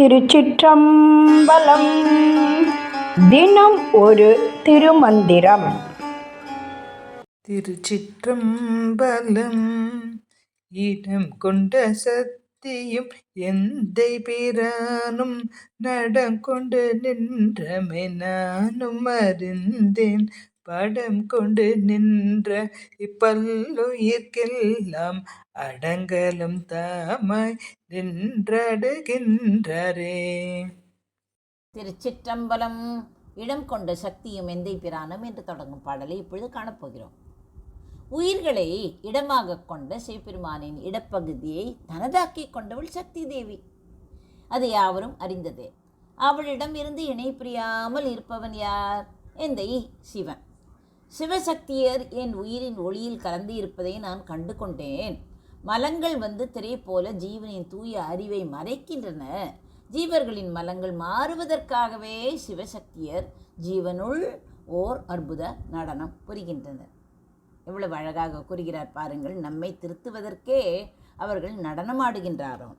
திருச்சிற்றம்பலம். தினம் ஒரு திருமந்திரம். திருச்சிற்றம்பலம். இடம் கொண்ட சத்தியும் எந்தை பிரானும் நடங்கொண்டு நின்றமை நானும் அறிந்தேன். படம் கொண்டு நின்ற இப்பல்லுயிர்க்கெல்லாம் அடங்கலும் தாமாய் நின்றடுகின்றரே. திருச்சிற்றம்பலம் இடம் கொண்ட சக்தியும் எந்தை பிரானும் என்று தொடங்கும் பாடலை இப்பொழுது காணப்போகிறோம். உயிர்களை இடமாக கொண்ட சிவபெருமானின் இடப்பகுதியை தனதாக்கிக் கொண்டவள் சக்தி தேவி அது யாவரும் அறிந்ததே. அவளிடம் இருந்து இணை பிரியாமல் இருப்பவன் யார்? எந்தை சிவன். சிவசக்தியர் என் உயிரின் ஒளியில் கலந்து இருப்பதை நான் கண்டு கொண்டேன் மலங்கள் வந்து திரை போல ஜீவனின் தூய அறிவை மறைக்கின்றன. ஜீவர்களின் மலங்கள் மாறுவதற்காகவே சிவசக்தியர் ஜீவனுள் ஓர் அற்புத நடனம் புரிகின்றனர். எவ்வளவு அழகாக கூறுகிறார் பாருங்கள் நம்மை திருத்துவதற்கே அவர்கள் நடனமாடுகின்றாராம்.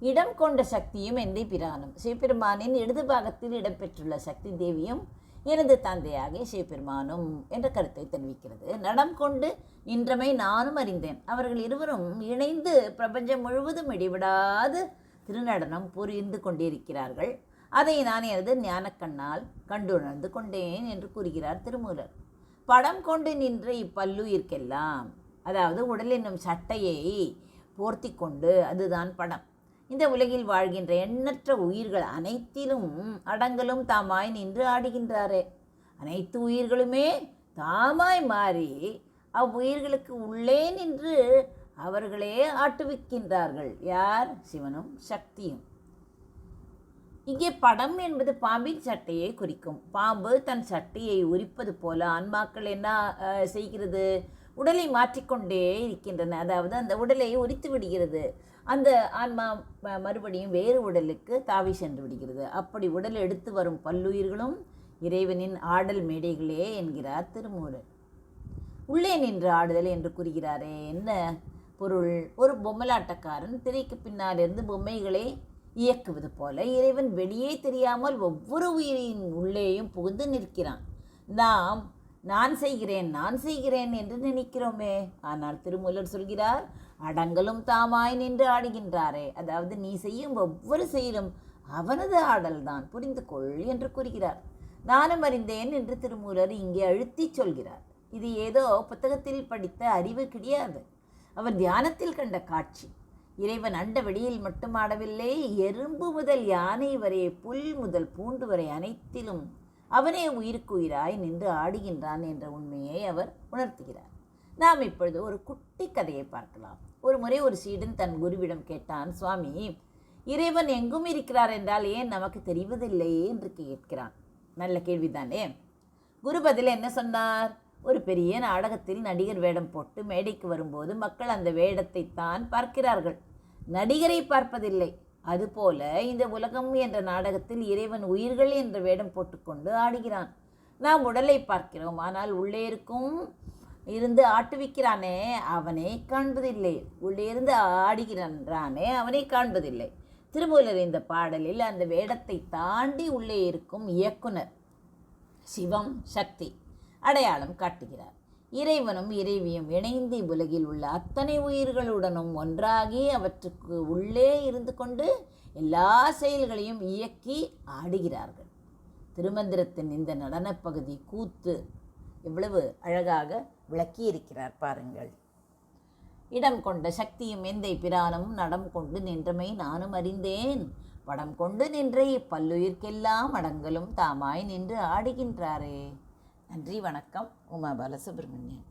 இடம் கொண்ட சக்தியும் எந்தை பிரானும். சிவபெருமானின் இடது பாகத்தில் இடம்பெற்றுள்ள சக்தி தேவியும் எனது தந்தையாக சிவபெருமானும் என்ற கருத்தை தெரிவிக்கிறது. நடம் கொண்டு நின்றமை நானும் அறிந்தேன். அவர்கள் இருவரும் இணைந்து பிரபஞ்சம் முழுவதும் இடைவிடாது திருநடனம் புரிந்து கொண்டிருக்கிறார்கள். அதை நான் எனது ஞானக்கண்ணால் கண்டுணர்ந்து கொண்டேன் என்று கூறுகிறார் திருமூலர். படம் கொண்டு நின்ற இப்பல்லுயிர்க்கெல்லாம் அதாவது உடல் என்னும் சட்டையை போர்த்தி கொண்டு அதுதான் படம். இந்த உலகில் வாழ்கின்ற எண்ணற்ற உயிர்கள் அனைத்திலும் அடங்கலும் தாமாய் நின்று ஆடுகின்றாரே. அனைத்து உயிர்களுமே தாமாய் மாறி அவ்வுயிர்களுக்கு உள்ளே நின்று அவர்களே ஆட்டுவிக்கின்றார்கள். யார்? சிவனும் சக்தியும். இங்கே படம் என்பது பாம்பின் சட்டையை குறிக்கும். பாம்பு தன் சட்டையை உரிப்பது போல ஆன்மாக்கள் என்ன செய்கிறது? உடலை மாற்றிக்கொண்டே இருக்கின்றன. அதாவது அந்த உடலை உரித்து விடுகிறது. அந்த ஆன்மா மறுபடியும் வேறு உடலுக்கு தாவி சென்று விடுகிறது. அப்படி உடல் எடுத்து வரும் பல்லுயிர்களும் இறைவனின் ஆடல் மேடைகளே என்கிறார் திருமூலர். உள்ளே நின்று ஆடுதல் என்று கூறுகிறாரே என்ன பொருள்? ஒரு பொம்மலாட்டக்காரன் திரைக்கு பின்னாலிருந்து பொம்மைகளை இயக்குவது போல இறைவன் வெளியே தெரியாமல் ஒவ்வொரு உயிரின் உள்ளேயும் புகுந்து நிற்கிறான். நாம் நான் செய்கிறேன் நான் செய்கிறேன் என்று நினைக்கிறோமே. ஆனால் திருமூலர் சொல்கிறார் அடங்கலும் தாமாய் நின்று ஆடுகின்றாரே. அதாவது நீ செய்யும் ஒவ்வொரு செயலும் அவனது ஆடல்தான். புரிந்து கொள் என்று கூறுகிறார். நானும் அறிந்தேன் என்று திருமூலர் இங்கே அழுத்திச் சொல்கிறார். இது ஏதோ புத்தகத்தில் படித்த அறிவு கிடையாது. அவர் தியானத்தில் கண்ட காட்சி. இறைவன் அண்ட வெளியில் மட்டும் ஆடவில்லை எறும்பு முதல் யானை வரை புல் முதல் பூண்டு வரை அனைத்திலும் அவனே உயிருக்கு உயிராய் நின்று ஆடுகின்றான் என்ற உண்மையை அவர் உணர்த்துகிறார். நாம் இப்பொழுது ஒரு குட்டி கதையை பார்க்கலாம். ஒரு முறை ஒரு சீடன் தன் குருவிடம் கேட்டான் சுவாமி இறைவன் எங்கும் இருக்கிறார் என்றால் ஏன் நமக்கு தெரிவதில்லை? என்று கேட்கிறான். நல்ல கேள்விதானே. குரு பதில் என்ன சொன்னார்? ஒரு பெரிய நாடகத்தில் நடிகர் வேடம் போட்டு மேடைக்கு வரும்போது மக்கள் அந்த வேடத்தை தான் பார்க்கிறார்கள். நடிகரை பார்ப்பதில்லை. அதுபோல இந்த உலகம் என்ற நாடகத்தில் இறைவன் உயிர்கள் என்ற வேடம் போட்டுக்கொண்டு ஆடுகிறான். நாம் உடலை பார்க்கிறோம். ஆனால் உள்ளே இருக்கும் இருந்து ஆட்டுவிக்கிறானே அவனை காண்பதில்லை. உள்ளே இருந்து ஆடுகிறான்றானே அவனை காண்பதில்லை. திருமூலர் இந்த பாடலில் அந்த வேடத்தை தாண்டி உள்ளே இருக்கும் இயக்குனர் சிவம் சக்தி அடையாளம் காட்டுகிறார். இறைவனும் இறைவியும் இணைந்து உலகில் உள்ள அத்தனை உயிர்களுடனும் ஒன்றாகி அவற்றுக்கு உள்ளே இருந்து கொண்டு எல்லா செயல்களையும் இயக்கி ஆடுகிறார்கள். திருமந்திரத்தின் இந்த நடனப் பகுதி கூத்து எவ்வளவு அழகாக விளக்கியிருக்கிறார் பாருங்கள். இடம் கொண்ட சக்தியும் எந்தை பிரானும் நடம் கொண்டு நின்றமை நானும் அறிந்தேன். படம் கொண்டு நின்ற இப்பல்லுயிர்க்கெல்லாம் அடங்கலும் தாமாய் நின்று ஆடுகின்றாரே. நன்றி வணக்கம். உமா பாலசுப்ரமணியன்.